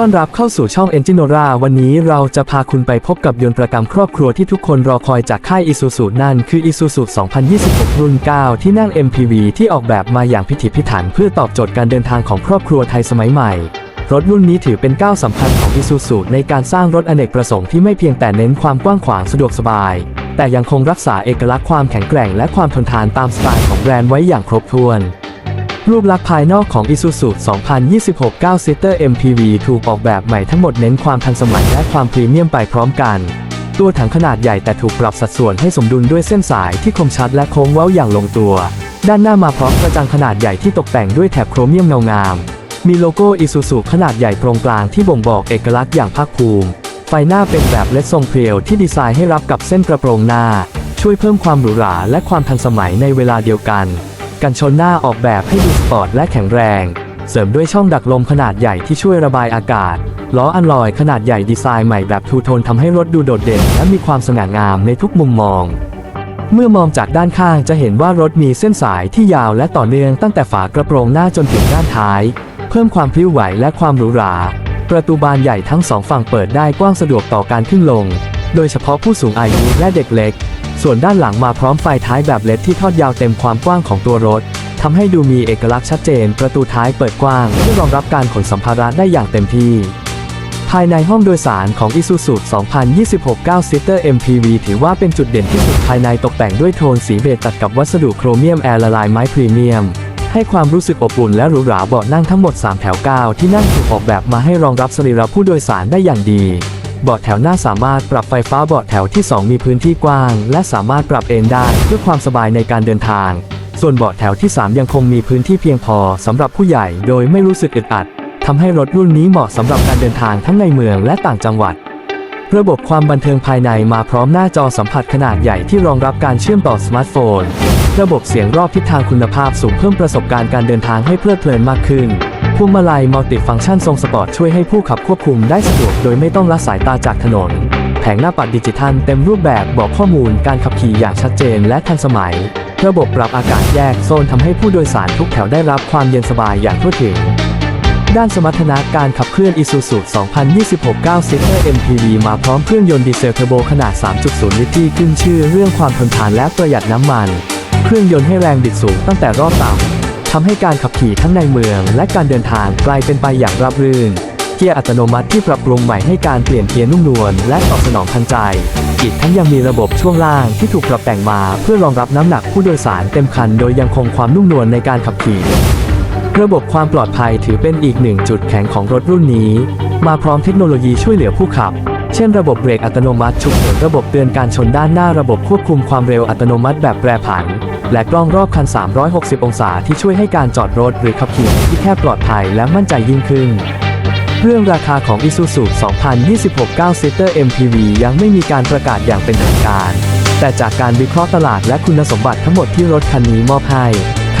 ต้อนรับเข้าสู่ช่อง Enginora วันนี้เราจะพาคุณไปพบกับยนต์ประกำครอบครัวที่ทุกคนรอคอยจากค่าย Isuzu นั่นคือ Isuzu 2026 รุ่น 9 ที่นั่ง MPV ที่ออกแบบมาอย่างพิถีพิถันเพื่อตอบโจทย์การเดินทางของครอบครัวไทยสมัยใหม่ รถรุ่นนี้ถือเป็นก้าวสำคัญของ Isuzu ในการสร้างรถอเนกประสงค์ที่ไม่เพียงแต่เน้นความกว้างขวางสะดวกสบาย แต่ยังคงรักษาเอกลักษณ์ความแข็งแกร่งและความทนทานตามสไตล์ของแบรนด์ไว้อย่างครบถ้วน รูปลักษณ์ภายนอกของ Isuzu 2026 9-seater MPV ถูกออกแบบใหม่ทั้งหมดเน้นความทันสมัยและความพรีเมียมไปพร้อมกัน ตัวถังขนาดใหญ่แต่ถูกปรับสัดส่วนให้สมดุลด้วยเส้นสายที่คมชัดและโค้งเว้าอย่างลงตัว ด้านหน้ามาพร้อมกระจังขนาดใหญ่ที่ตกแต่งด้วยแถบโครเมียมเงางาม มีโลโก้ Isuzu ขนาดใหญ่ตรงกลางที่บ่งบอกเอกลักษณ์อย่างภาคภูมิ ไฟหน้าเป็นแบบเลดทรงเพรียวที่ดีไซน์ให้รับกับเส้นกระโปรงหน้า ช่วยเพิ่มความหรูหราและความทันสมัยในเวลาเดียวกัน กันชนหน้าออกแบบให้ดูสปอร์ตและแข็งแรง เสริมด้วยช่องดักลมขนาดใหญ่ที่ช่วยระบายอากาศ ล้ออันลอยขนาดใหญ่ดีไซน์ใหม่แบบทูโทนทำให้รถดูโดดเด่น และมีความสง่างามในทุกมุมมอง เมื่อมองจากด้านข้างจะเห็นว่ารถมีเส้นสายที่ยาวและต่อเนื่องตั้งแต่ฝากระโปรงหน้าจนถึงด้านท้าย เพิ่มความพลิ้วไหวและความหรูหรา ประตูบานใหญ่ทั้งสองฝั่งเปิดได้กว้างสะดวกต่อการขึ้นลง โดยเฉพาะผู้สูงอายุและเด็กเล็ก ส่วนด้านหลังมาพร้อมไฟท้ายแบบเลดที่ทอดยาวเต็มความกว้างของตัวรถทำให้ดูมีเอกลักษณ์ชัดเจน ประตูท้ายเปิดกว้างเพื่อรองรับการขนสัมภาระได้อย่างเต็มที่ ภายในห้องโดยสารของ Isuzu 2026 9-seater MPV ถือว่าเป็นจุดเด่นที่สุดภายในตกแต่งด้วยโทนสีเบจตัดกับวัสดุโครเมียมแอร์ละลายไม้พรีเมียม ให้ความรู้สึกอบอุ่นและหรูหราเบาะนั่งทั้งหมด 3 แถว 9 ที่นั่งถูกออกแบบมาให้รองรับสรีระผู้โดยสารได้อย่างดี เบาะแถวหน้าสามารถปรับไฟฟ้าเบาะแถวที่ 2 มีพื้นที่กว้าง และสามารถปรับเอนได้เพื่อความสบายในการเดินทาง ส่วนเบาะแถวที่ 3 ยังคงมีพื้นที่เพียงพอสำหรับผู้ใหญ่โดยไม่รู้สึกอึดอัดทำให้รถรุ่นนี้เหมาะสำหรับการเดินทางทั้งในเมืองและต่างจังหวัด ระบบความบันเทิงภายในมาพร้อมหน้าจอสัมผัสขนาดใหญ่ที่รองรับการเชื่อมต่อสมาร์ทโฟน ระบบเสียงรอบทิศทางคุณภาพสูงเพิ่มประสบการณ์การเดินทางให้เพลิดเพลินมากขึ้น พวงมาลัยมัลติฟังก์ชันทรงสปอร์ตช่วยให้ผู้ขับควบคุมได้สะดวกโดยไม่ต้องละสายตาจากถนน แผงหน้าปัดดิจิทัลเต็มรูปแบบบอกข้อมูลการขับขี่อย่างชัดเจนและทันสมัย ระบบปรับอากาศแยกโซนทำให้ผู้โดยสารทุกแถวได้รับความเย็นสบายอย่างทั่วถึง ด้านสมรรถนะการขับเคลื่อน Isuzu 2026 9-seater MPV มาพร้อมเครื่องยนต์ดีเซลเทอร์โบขนาด 3.0 ลิตรที่ขึ้นชื่อเรื่องความทนทานและประหยัดน้ำมัน เครื่องยนต์ให้แรงบิดสูงตั้งแต่รอบต่ำ ทำให้การขับขี่ทั้งในเมืองและการเดินทางกลายเป็นไปอย่างราบรื่น เกียร์อัตโนมัติที่ปรับปรุงใหม่ให้การเปลี่ยนเกียร์นุ่มนวลและตอบสนองทันใจ อีกทั้งยังมีระบบช่วงล่างที่ถูกปรับแต่งมาเพื่อรองรับน้ำหนักผู้โดยสารเต็มคันโดยยังคงความนุ่มนวลในการขับขี่ ระบบความปลอดภัยถือเป็นอีกหนึ่งจุดแข็งของรถรุ่นนี้ มาพร้อมเทคโนโลยีช่วยเหลือผู้ขับ ช่นระบบเบรกอัตโนมัติฉุกเฉินระบบเตือนการชนด้านหน้าระบบควบคุมความเร็วอัตโนมัติแบบแปรผัน และกล้องรอบคัน 360 องศาที่ช่วยให้การจอดรถหรือขับขี่ที่แคบปลอดภัยและมั่นใจยิ่งขึ้น เรื่องราคาของ Isuzu 2026 9-seater MPV ยังไม่มีการประกาศอย่างเป็นทางการ แต่จากการวิเคราะห์ตลาดและคุณสมบัติทั้งหมดที่รถคันนี้มอบให้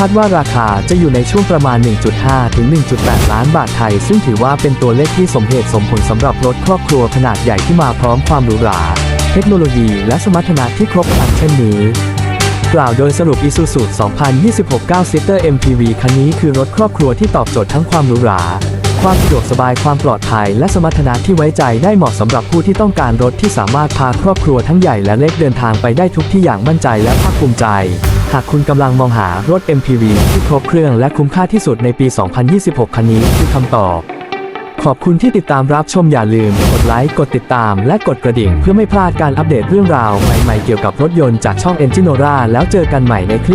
คาดว่าราคาจะอยู่ในช่วงประมาณ 1.5 ถึง 1.8 ล้านบาทไทย ซึ่งถือว่าเป็นตัวเลขที่สมเหตุสมผลสำหรับรถครอบครัวขนาดใหญ่ที่มาพร้อมความหรูหรา เทคโนโลยีและสมรรถนะที่ครบครันเช่นนี้กล่าวโดยสรุป Isuzu 2026 9-seater MPV คันนี้คือรถครอบครัวที่ตอบโจทย์ทั้งความหรูหรา ความสะดวกสบาย ความปลอดภัย และสมรรถนะที่ไว้ใจได้เหมาะสำหรับผู้ที่ต้องการรถที่สามารถพาครอบครัวทั้งใหญ่และเล็กเดินทางไปได้ทุกที่อย่างมั่นใจและภาคภูมิใจ หากคุณกำลังมองหารถ MPV ที่ครบเครื่องและคุ้มค่าที่สุดในปี 2026 คันนี้คือคำตอบ ขอบคุณที่ติดตามรับชมอย่าลืม กดไลค์ กดติดตาม และกดกระดิ่ง เพื่อไม่พลาดการอัปเดตเรื่องราวใหม่ๆเกี่ยวกับรถยนต์จากช่อง Enginora แล้วเจอกันใหม่ในคลิป